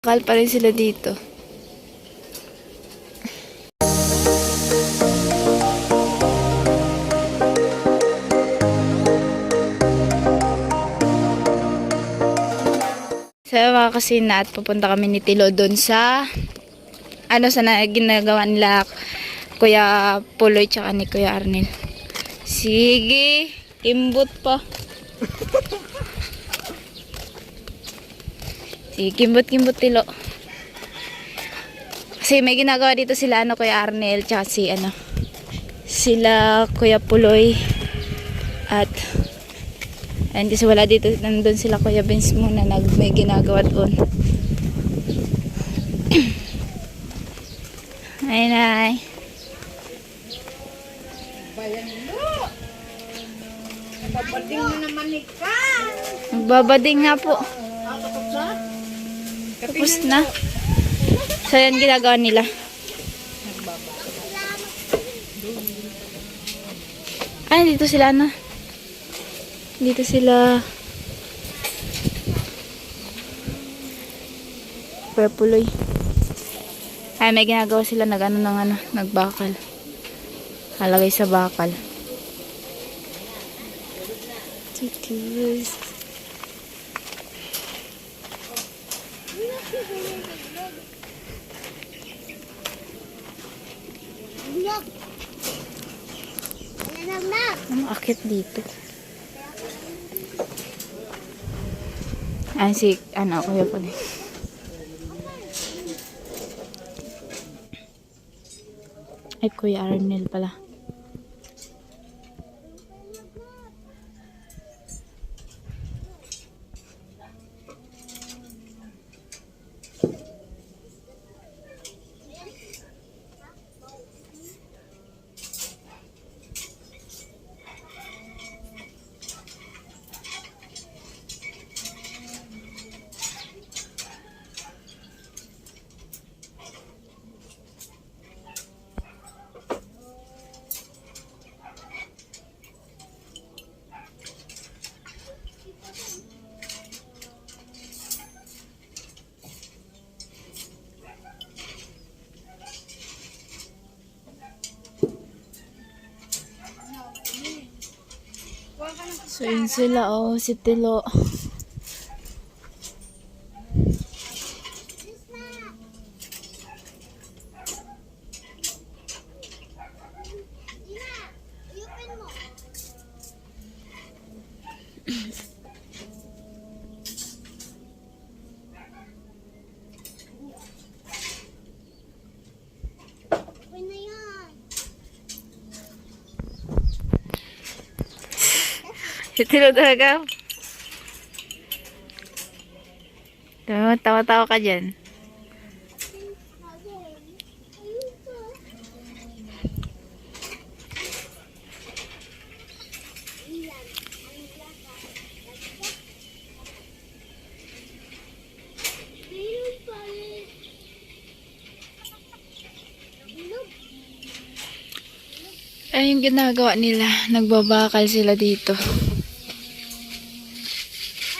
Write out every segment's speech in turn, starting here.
Bakal pa rin sila dito. So mga kasina at pupunta kami ni Tilo doon sa ano sa na, ginagawa nila Kuya Puloy tsaka ni Kuya Arnel. Sige, kimbot pa. Sige, kimbot-kimbot Tilo. Kasi may ginagawa dito sila ano Kuya Arnel tsaka si ano sila Kuya Puloy at Ayun, kasi wala dito, nandun sila Kuya Vince muna, nag, may ginagawa doon. Ayun ay. Babading mo naman ikaw. Magbabading nga po. Tapos na. So, yan ginagawa nila. Ay, dito sila na. Dito sila. Purpuloy. Ay, may ginagawa sila nag ano ng ano, nagbakal. Halagay sa bakal. Tickles. Bulok. Ayan na. Ang akit dito. Ay, si, ano, kuya pa din. Ay, kuya Arnel pala. So, yun sila, oh, si Tilo. Si Tilo talaga. Tawa- Tawa-tawa ka dyan. Ay, yung ginagawa nila. Nagbabakal sila dito.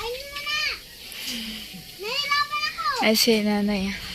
Ayun mo na! Nahirapan ako! Ay, si nanay.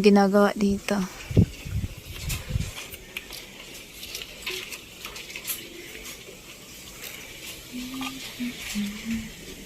yung ginagawa dito. Mm-hmm.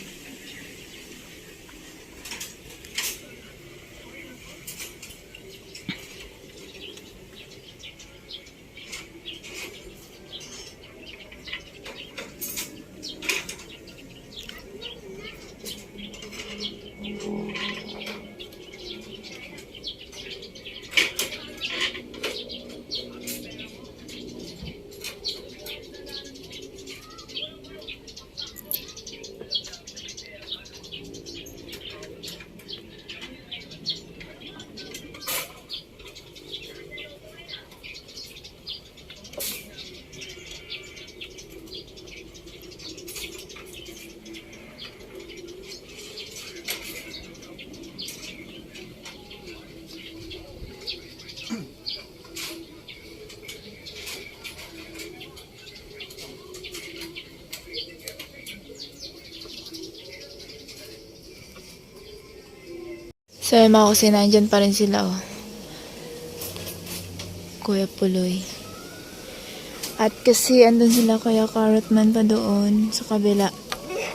Yung mga kusina, andyan pa rin sila, oh. Kuya Puloy. At kasi andun sila Kuya Carrotman pa doon sa kabila.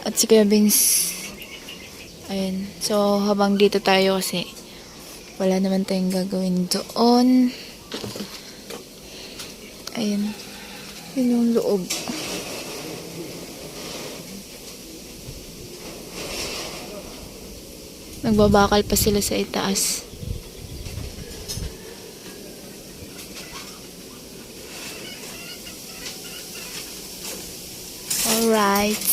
At si Kuya Vince. Ayun. So, habang dito tayo kasi wala naman tayong gagawin doon. Ayun. Yun yung loob. Nagbabakal pa sila sa itaas. Alright.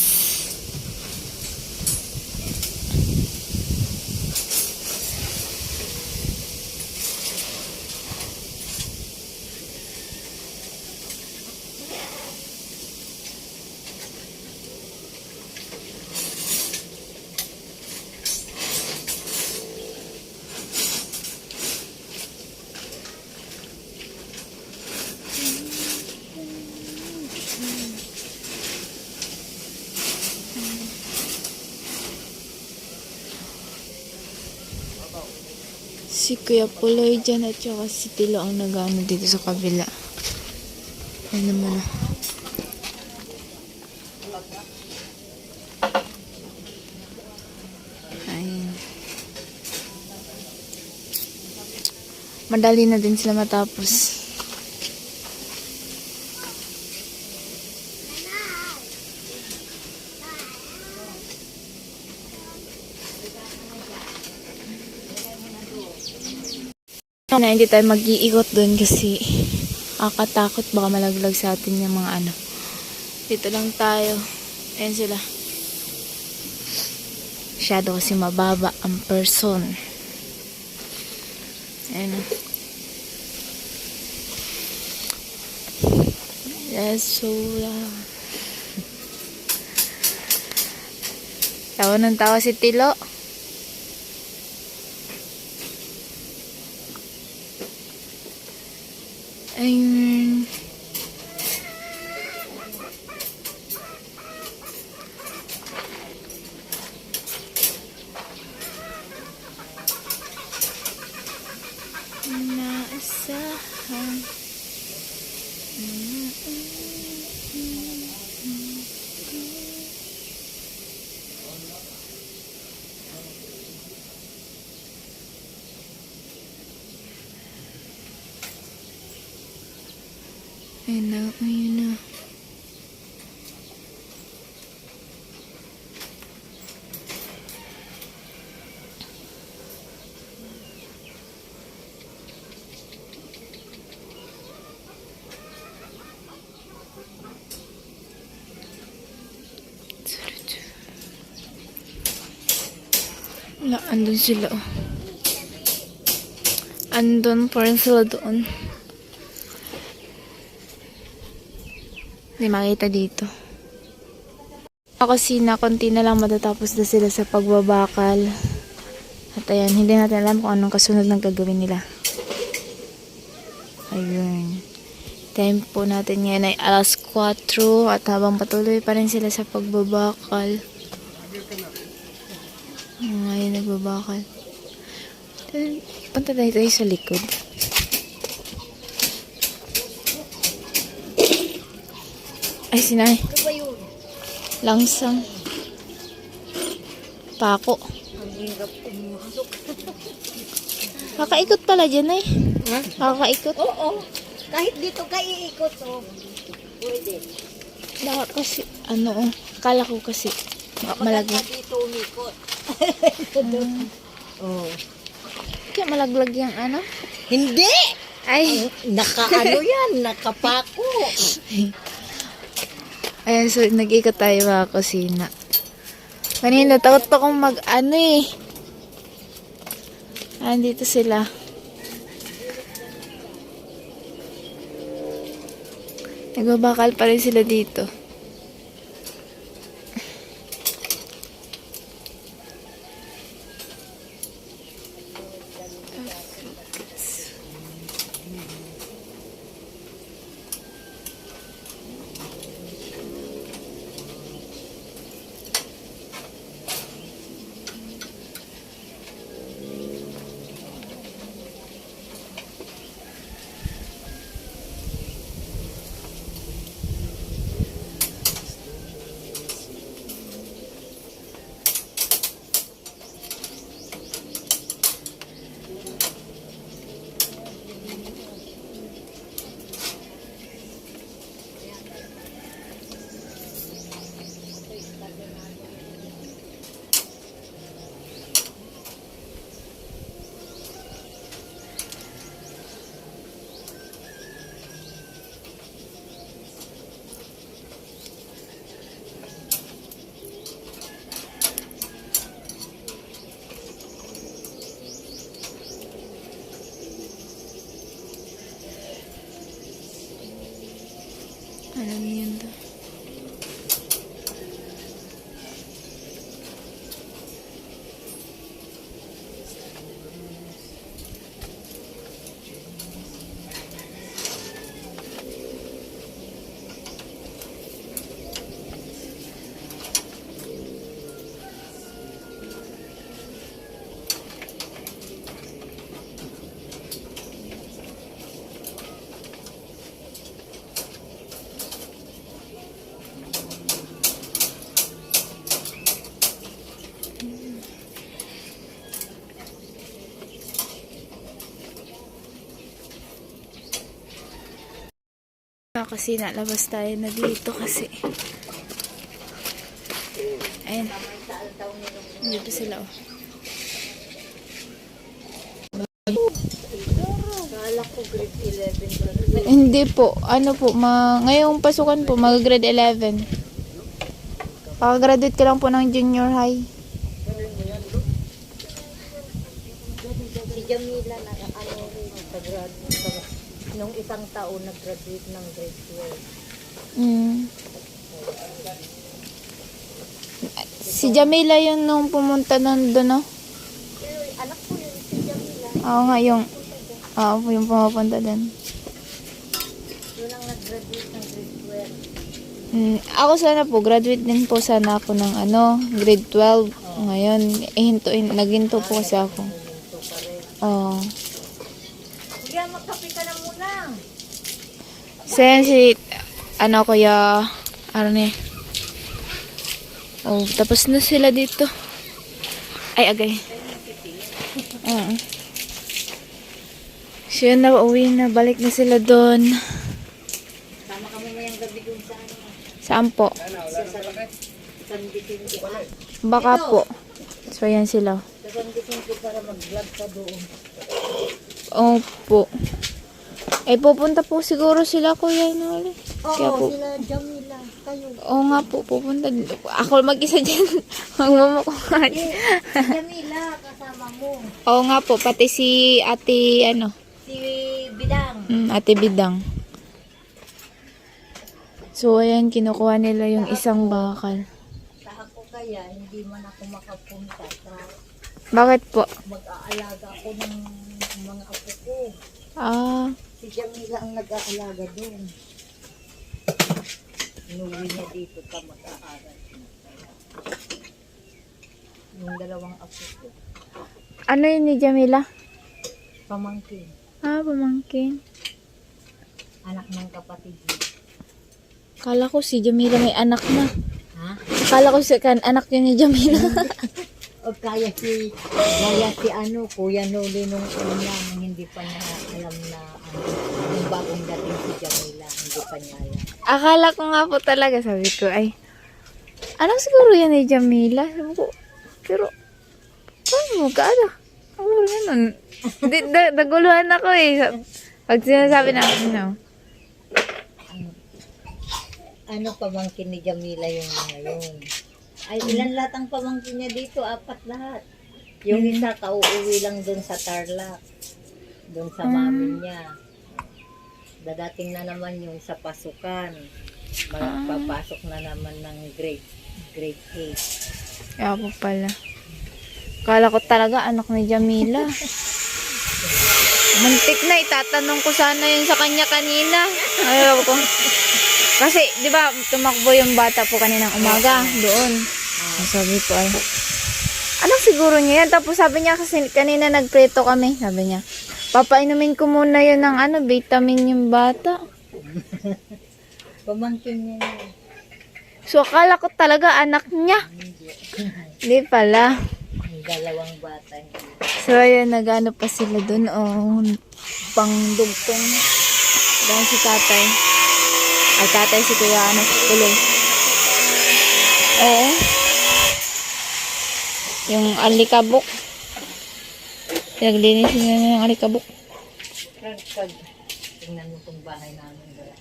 Si Kuya Puloy dyan at saka si Tilo ang nagano dito sa kabila. Ay naman ah. Ayun. Madali na din sila matapos. Na hindi tayo mag-iikot doon kasi akatakot baka malaglag sa atin yung mga ano. Dito lang tayo. Ayan sila. Masyado kasi mababa ang person. Ayan. Yes, so Tawa ng tawa si Tilo. Ayun. Naasahan. Ayun na, ayun na. Wala, andun sila oh. Andun pa rin sila doon. Hindi makita dito. Kasi na konti na lang matatapos na sila sa pagbabakal. At ayan, hindi natin alam kung anong kasunod ng gagawin nila. Ayun. Time po natin ngayon ay alas 4 at habang patuloy pa rin sila sa pagbabakal. Ngayon nagbabakal. Punta tayo tayo sa likod. Ay, sinay. Ano? Langsang. Pako. Ang hirap pumusok. Kakaikot pala dyan eh. Ha? Kakaikot. Oo. Kahit dito ka iikot, oh. Pwede. Baka kasi, ano oh. Kala ko kasi, ma- malaglag. Maganda dito umikot. Oo. Kaya malaglag yung ano. Hindi! Ay. Naka-ano yan, nakapako. Ayan, so nag-ikot tayo mga kusina. Kanina, takot pa akong mag-ano eh. Andito sila. Nagbabakal pa rin sila dito. Kasi nalabas tayo na dito kasi. Ayun. Dito sila oh. Kala ko grade 11 pa. Hindi po. Ano po, ma ngayong pasukan po, mag-grade 11. Pakagraduate ka lang po ng junior high. Si Jamila na ano rin. Nung isang taon, nag-graduate ng grade 12. Mm. Si Jamila yun nung pumunta nun doon, no? Anak ko yun, si Jamila. Oo nga, yung... Oo po, yung pumapunta doon. Yun ang nag-graduate ng grade 12. Mm, ako sana po, graduate din po sana ako ng ano, grade 12. Ngayon, eh, hinto, hin- naghinto po kasi ako. Ito pa rin. Oo. Kuya, magkape ka na muna. Yan si, ano, kuya, Arne. Oh, tapos na sila dito. Ay, agay. Oo. So, yun na, uwi na. Balik na sila doon. Tama ka mamayang gabi dun sa ano. Saan po? Baka po. So, yan sila. Sa para mag-vlog ka doon. Opo. Eh, pupunta po siguro sila, kuya, na ulit. Kaya Oo, sila Jamila. Kayo. oo nga po, pupunta. Ako mag-isa dyan. Magmamukuhan. Eh, si Jamila, kasama mo. Oo nga po, pati si ate, ano, Si Bidang. mm, ate Bidang. So, ayan, kinukuha nila yung isang bakal. Sa ako kaya, hindi man ako makapunta. Sa Bakit po? mag-aalaga ako ng mga apo ko. Ah, Si Jamila ang nag-aalaga doon. Inuwi niya dito ka mag-aaral. Yung dalawang apo ko. ano yun ni Jamila? Pamangkin. Ah, pamangkin. Anak ng kapatid niya. Kala ko si Jamila may anak na. Ha? Kala ko si kan anak yun ni Jamila. O kaya si, kaya si ano, Kuya Noli nung una, nung hindi pa niya alam na, ano, yung bagong dating si Jamila, hindi pa niya alam. Akala ko nga po talaga, sabi ko, ay, anak siguro yan ni Jamila. Sabi ko, pero, paano mo ka, ano? Ano ganun? Di, da, naguluhan ako eh. Pag sinasabi na, ano, Ano pamangkin ni Jamila yung mga yun? Ay, ilan lahat ang pamangkin niya dito? Apat lahat. Yung isa, kauuwi lang dun sa Tarlac. Dun sa mami niya. Dadating na naman yung sa pasukan. Magpapasok na naman ng grade grade 8. kaya po pala. Kala ko talaga anak ni Jamila. Muntik na, itatanong ko sana yun sa kanya kanina. Ayaw ko. Kasi, di ba, tumakbo yung bata po kaninang umaga, doon. Sabi ko ay, anak siguro niya yan. Tapos sabi niya kasi kanina nagpreto kami. Sabi niya, papainumin ko muna yun ng ano, vitamin yung bata. Pamangkin niya yun. So, akala ko talaga anak niya. Hindi pala. Dalawang bata. So, ayan, nagano pa sila dun. Oh, pangdugtong. Dahil si tatay. Ay, tatay si kuya, ano, tuloy. Oo. Yung alikabok. Pinaglinis nila na yung alikabok. Tingnan mo kung bahay namin. Wala.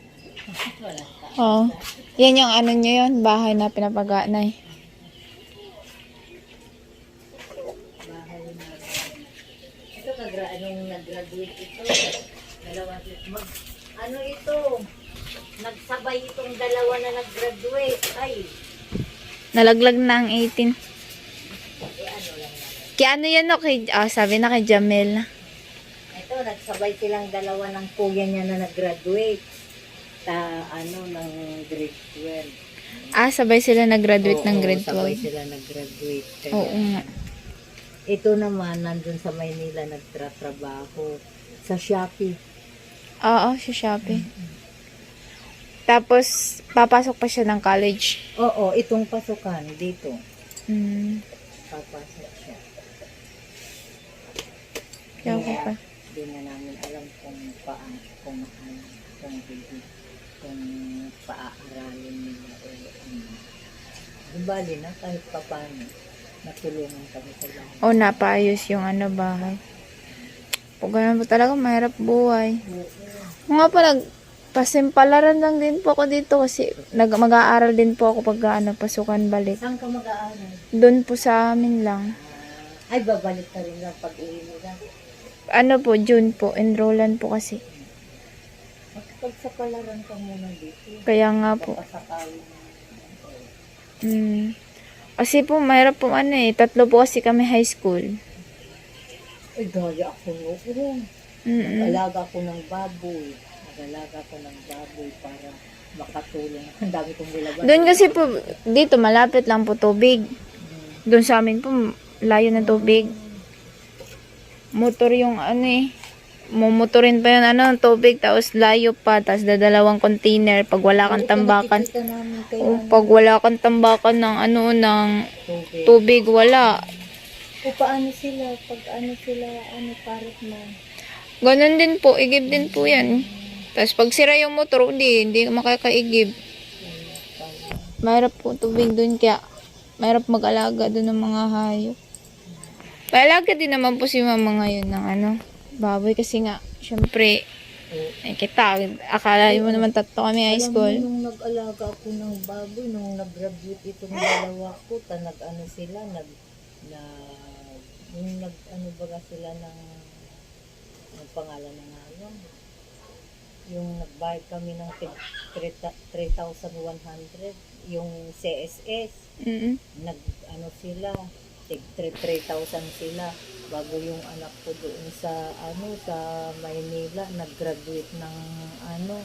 Wala. Oo. Yan yung ano nyo yun, bahay na bahay na. Ito kagra anong nag-graduate ito. Dalawa mag ano ito? nagsabay itong dalawa na nag-graduate. Ay, Nalaglag na ang 18. Kaya ano yan no? Kay, ah, sabi na kay Jamel. Ito, nagsabay silang dalawa ng kuya niya na nag-graduate. Ta, ano, ng grade 12. Ah, sabay sila nag-graduate ng Oo, grade Sabay 12. sila nag-graduate. Kaya, Oo nga. Ito naman, nandun sa Maynila, nagtratrabaho. Sa Shopee. Oo, sa Shopee. Tapos, papasok pa siya ng college. Oo, itong pasukan dito. Hmm. Papasok siya. Kaya ako pa. Hindi na namin alam kung paan, kung ano, kung hindi, kung paaaralin nila o ano. Di bali na, kahit pa paano, natulungan kami sa lahat. O, napaayos yung ano, bahay. Pag ganun po talaga, mahirap buhay. Mga pa, nag, pasimpalaran lang din po ako dito kasi nag, mag-aaral din po ako pag ano, pasukan balik. Saan ka mag-aaral? Doon po sa amin lang. Ah, ay, babalik ka rin lang pag uwi nila. Ano po, June po, enrollan po kasi. Magpagsapalaran ka muna dito. Kaya nga po. Mm. Kasi po, mahirap po ano eh. Tatlo po kasi kami high school. Ay, gaya ako noon. Mm-mm. Nag-alaga ako ng baboy. Nag-alaga ako ng baboy para makatulong. Ang dami kong nilabas. Doon kasi po, dito malapit lang po tubig. Mm. Doon sa amin po, layo ng tubig. Motor yung ano eh. Mumotorin pa yun ano, tubig, tapos layo pa, tapos dadalawang container pag wala kang tambakan. Nakikita namin kay O, ano, pag wala kang tambakan ng ano, ng tubig. wala. O paano sila? Pag ano sila, ano, parot mo. Ganon din po, igib din po yan. Tapos pag sira yung motor, hindi, hindi makakaigib. Mahirap po tubig dun, kaya mahirap mag-alaga dun ng mga hayop. Paalaga din naman po si mama ngayon ng ano, baboy kasi nga, syempre, eh, kita, akala mo naman tatlo kami high Alam school. mo, nung nag-alaga ako ng baboy, nung nag-graduate itong dalawa ko, ta nag-ano sila, nag, na, yung nag-ano baga sila ng, ang pangalan na nga yun, yung nagbayad kami ng tig- 3,100, yung CSS, Mm nag, ano sila, tig 3,000 sila, bago yung anak ko doon sa, ano, sa Maynila, nag-graduate ng, ano,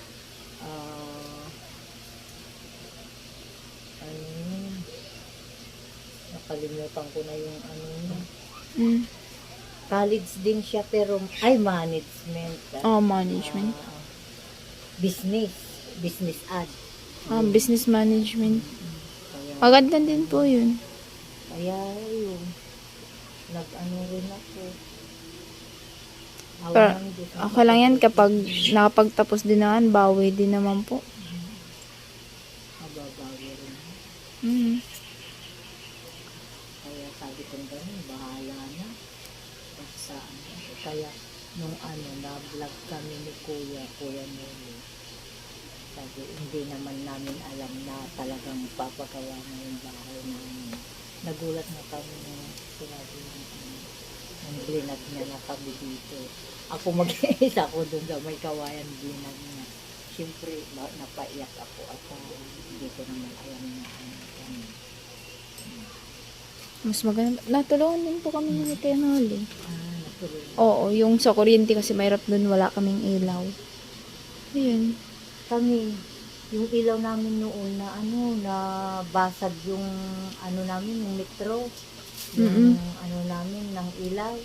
ah, ano nakalimutan ko na yung ano mm. College din siya pero, ay management. ah. Oh, management. Ah, business, business ad. Ah, business management. Kaya, Maganda din po yun. Kaya yun, nag-ano rin ako. Pero. Ako lang yan kapag nakapagtapos din naman, bawi din naman po. Mababawi rin. Mm. Kaya sabi ko ganun, bahala na. Basta. Kaya nung ano, na-vlog kami ni Kuya, Kuya Noli. Sabi, hindi naman namin alam na talagang papagawa na yung bahay namin. Nagulat na kami nung sinabi ng ng blinag niya na kami dito. Ako mag-isa ako doon sa may kawayan blinag niya. Siyempre, na- napaiyak ako at ah, hindi ko naman alam na ano kami. Mas maganda. Natulungan din po kami ni Kuya Noli. Ah, natuloy. Oo, yung sa kuryente kasi mahirap dun, wala kaming ilaw. Ayun. kami, yung ilaw namin noon na ano, na basag yung ano namin, yung metro. Yung ano namin ng ilaw.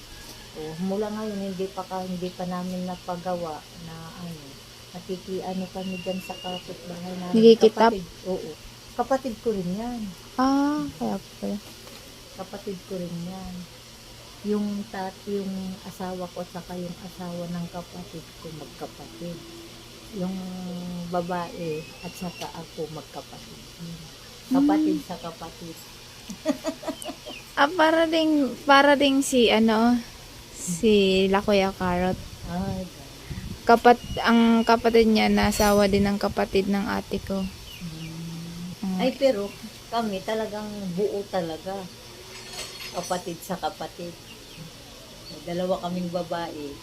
O, mula ngayon, hindi pa, ka, hindi pa namin napagawa na ano, nakiki, ano kami dyan sa kapitbahay namin. Nagkikitap? Kapatid, oo. Kapatid ko rin yan. Ah, kaya pala. Kapatid ko rin yan. Yung tat, yung asawa ko at saka yung asawa ng kapatid ko magkapatid. Yung babae at saka ako magkapatid. Kapatid sa kapatid. Ah, para ding, para ding si, ano, si La Kuya Carrot. Ay, Kapat, ang kapatid niya, nasawa din ng kapatid ng ate ko. mm. Ay, pero kami talagang buo talaga. Kapatid sa kapatid. May Dalawa kaming babae.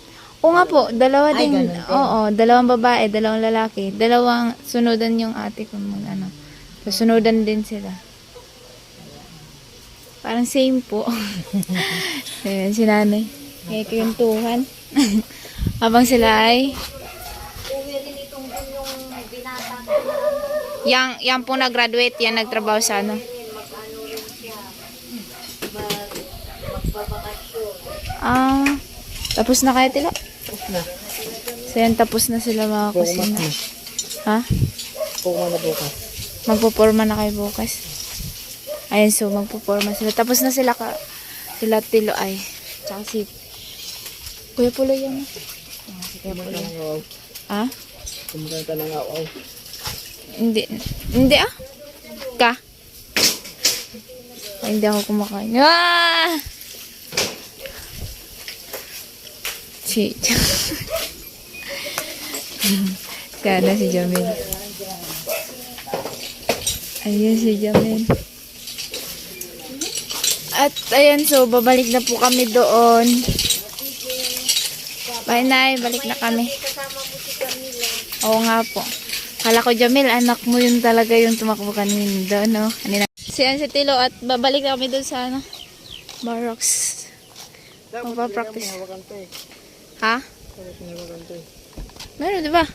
Oo nga po, dalawa Ay, din. ganun din. Oo, dalawang babae, dalawang lalaki. Dalawang sunudan yung ate ko mag ano. Susunudan din sila. Parang same po. Ayan, si nanay. May kiyuntuhan. Habang sila ay yang yang po nag-graduate yan nagtrabaho sa ano. Ah, tapos na kaya tila? Na. So yan, tapos na sila mga kusina. Ha? Kukuha na bukas. Magpuporma na kayo bukas. Ayun, so magpuporma sila. Tapos na sila ka, sila tilo ay. Tsaka si Kuya Pulo yan. Ah, si Kuya Pulo. Ah? Kumakain ka ng awaw. Hindi. Hindi ah. Ka? Ay, hindi ako kumakain. Ah! Si... Sana si Jamil. Ayun si Jamil. At ayan, so babalik na po kami doon. Bye, Nay. Balik na kami. Oo nga po. Kala ko, Jamil, anak mo yun talaga yung tumakbo kanina doon, no? Kanina. Si Ann si Tilo at babalik na kami doon sa, ano, Barox. Magpa-practice. Ha? Meron, di ba?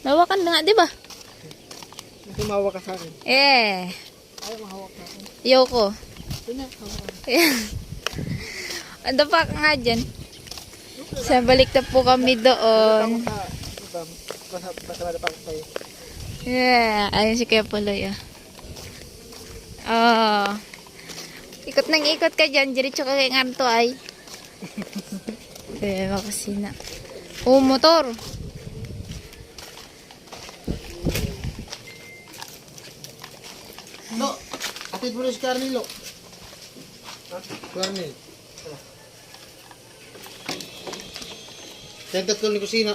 Nawakan na nga, di ba? Tumawa ka sa akin. Eh, Ayaw mahawak na akin. Yoko. Ano pa ka nga dyan? Sa balik na po kami doon. Sa, iba, basa, basa na pa ako sa'yo. Yeah, ayun si Kuya Puloy, ah. Oh. Ikot nang ikot ka dyan, diretso ka kay Nganto ay. Eh, makasina. Oh, motor. Lo! Atid mo na si Carnel, Lo. Ha? Carnel. Tagkat ko ni kusina.